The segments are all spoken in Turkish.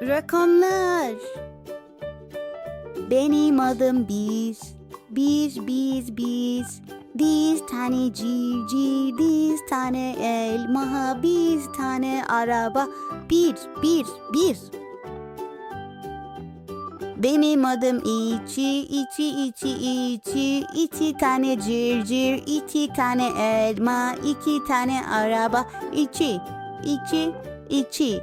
Rakamlar. Benim adım biz. Biz, biz, biz. Biz tane civciv, biz tane elma, biz tane araba. Bir, bir, bir. Benim adım içi, içi, içi, içi. İki tane cırcır, iki tane elma, iki tane araba. İçi, içi, içi.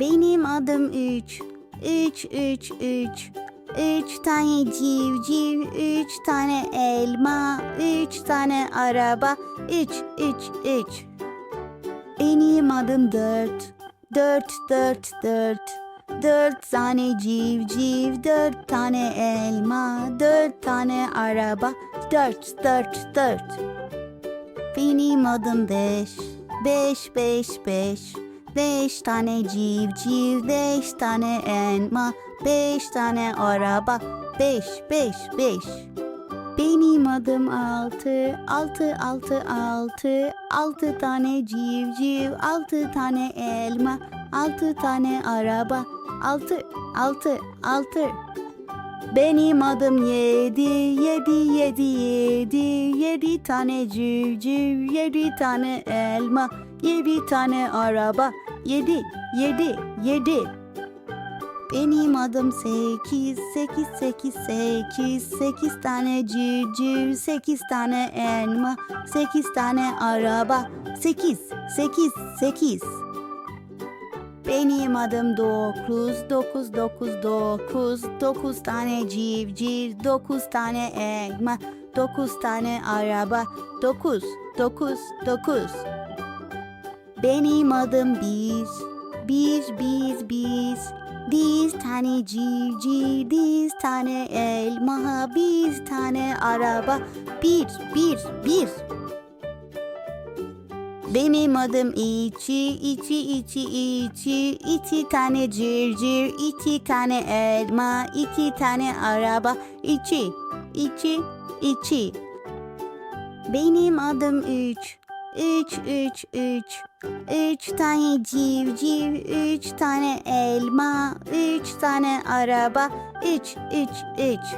Benim adım üç. Üç, üç, üç. Üç tane civciv, üç tane elma, üç tane araba. Üç, üç, üç. Benim adım dört. Dört, dört, dört. Dört tane civciv, dört tane elma, dört tane araba. Dört, dört, dört. Benim adım beş. Beş, beş, beş. Beş tane civciv, beş tane elma, beş tane araba. Beş, beş, beş. Benim adım altı, altı, altı, altı. Altı tane civciv, altı tane elma, altı tane araba. Altı, altı, altı. Benim adım yedi, yedi, yedi, yedi. Yedi tane civciv, yedi tane elma, yedi tane araba. Yedi, yedi, yedi. Benim adım sekiz, sekiz, sekiz, sekiz. Sekiz tane civciv, sekiz tane elma, sekiz tane araba. Sekiz, sekiz, sekiz. Benim adım dokuz, dokuz, dokuz, dokuz. Dokuz tane civciv, dokuz tane elma, dokuz tane araba. Dokuz, dokuz, dokuz. Benim adım biz, biz, biz, biz. Biz tane civciv, biz tane elma, biz tane araba. Bir, bir, bir. Benim adım içi, içi, içi, içi. İki tane cırcır, iki tane elma, iki tane araba. İçi, içi, içi. Benim adım üç. Üç, üç, üç. Üç tane civciv, üç tane elma, üç tane araba. Üç, üç, üç.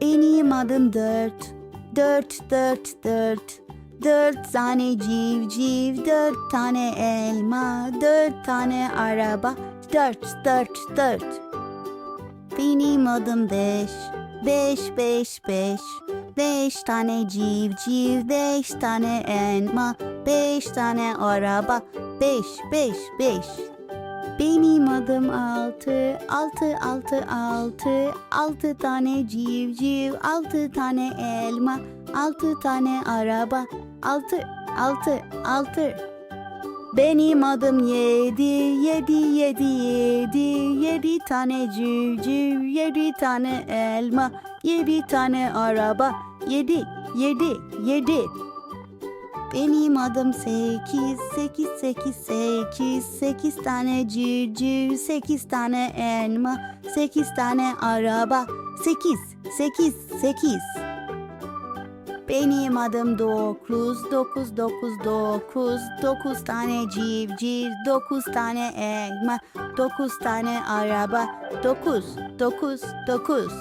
Benim adım dört. Dört, dört, dört. Dört tane civciv, dört tane elma, dört tane araba. Dört, dört, dört. Benim adım beş. Beş, beş, beş. Beş tane civciv, beş tane elma, beş tane araba. Beş, beş, beş. Benim adım altı, altı, altı, altı. Altı tane civciv, altı tane elma, altı tane araba. Altı, altı, altı. Benim adım yedi, yedi, yedi, yedi. Yedi tane civciv, yedi tane elma, yedi tane araba. Yedi, yedi, yedi. Benim adım sekiz, sekiz, sekiz, sekiz. Sekiz tane civciv, sekiz tane elma, sekiz tane araba. Sekiz, sekiz, sekiz. Benim adım dokuz, dokuz, dokuz, dokuz. Dokuz tane civciv, dokuz tane elma, dokuz tane araba. Dokuz, dokuz, dokuz.